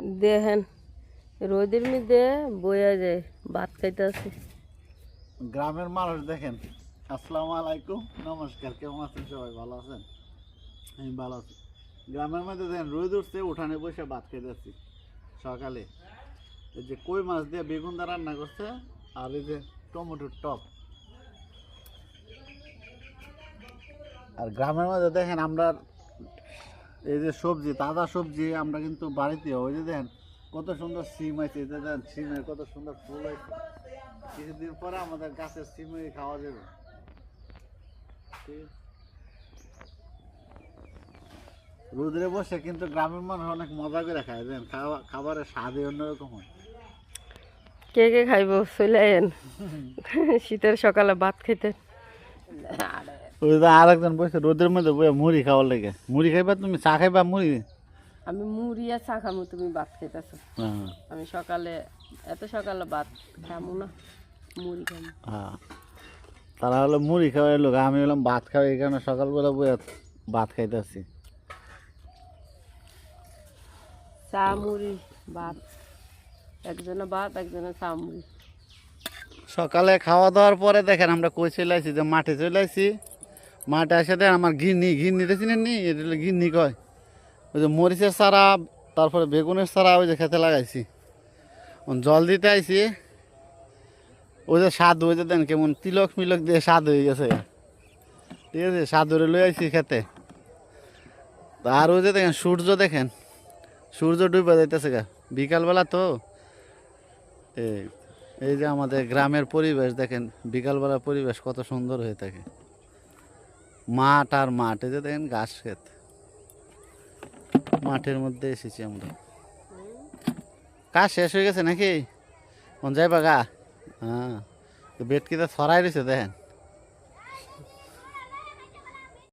দেখেন, রোদের মধ্যে বয়া যায়, ভাত খাইতে আছে গ্রামের মানুষ দেখেন, আসসালামু আলাইকুম, নমস্কার, কেমন আছেন সবাই? ভালো আছেন? আমি ভালো আছি। গ্রামের মধ্যে দেখেন, রোদ উঠছে, উঠানে বসে ভাত খেতেছি সকালে। এই যে কই মাছ দিয়ে বেগুন দা রান্না করছে, আর এই যে টমেটোর টপ। আর গ্রামের মধ্যে দেখেন, আমরা এই যে সবজি তাজা সবজি আমরা কিন্তু বাড়িতে ওই যে দেখেন কত সুন্দর সিম আছে এই যে দেখেন সিমের কত সুন্দর ফুল আছে কিছুদিন পরে আমাদের গাছের সিমই খাওয়া যাবে। রোদরে বসে কিন্তু গ্রামের মানুষ অনেক মজা করে খায় দেন খাওয়া- খাবারের স্বাদই অন্যরকম হয়। কে কে খাইব? চলে শীতের সকালে ভাত খেতে। ওই যে আরেকজন বসে রোদের মধ্যে বসে মুড়ি খাওয়ার লেগে। মুড়ি খাইবা তুমি? চা খাইবা মুড়ি? আমি মুড়ি আর চা খামু তুমি ভাত খাইতেছো। হ্যাঁ। আমি সকালে এত সকালে ভাত খামু না মুড়ি খামু। হ্যাঁ। তারা হলো মুড়ি খাওয়াই লোক আমি হলাম ভাত খাওয়াই এই কারণে সকালবেলা বসে ভাত খাইতেছি। চা মুড়ি ভাত। একজনে ভাত একজনে চা মুড়ি। সকালে খাওয়া দাওয়ার পরে দেখেন আমরা কই চলে আসি যে মাঠে চলে আসি মাঠে এসে আমার গিন্নি গিন্নিটা চিনেন নি? এটা গিন্নি কয়? ওই যে মরিচের চারা, তারপরে বেগুনের চারা, ওই যে খেতে লাগাইছি। জল দিতে আইছি। ওই যে স্বাদ, ওই যে দেন কেমন তিলক মিলক দিয়ে স্বাদ হয়ে গেছে। ঠিক আছে, স্বাদ ধরে লই আইছি খেতে। আর ওই যে দেখেন, সূর্য দেখেন। সূর্য ডুবে যাইতেছে গা। বিকালবেলা তো, এই যে আমাদের গ্রামের পরিবেশ দেখেন বিকালবেলা পরিবেশ কত সুন্দর হয়ে থাকে। মাঠ আর মাঠে যে দেখেন গাছ ক্ষেত। মাঠের মধ্যে এসেছি আমরা। কাজ শেষ হয়ে গেছে নাকি? কোন যাইবা গা? হ্যাঁ বেটকিতে ছড়াই রয়েছে দেখেন।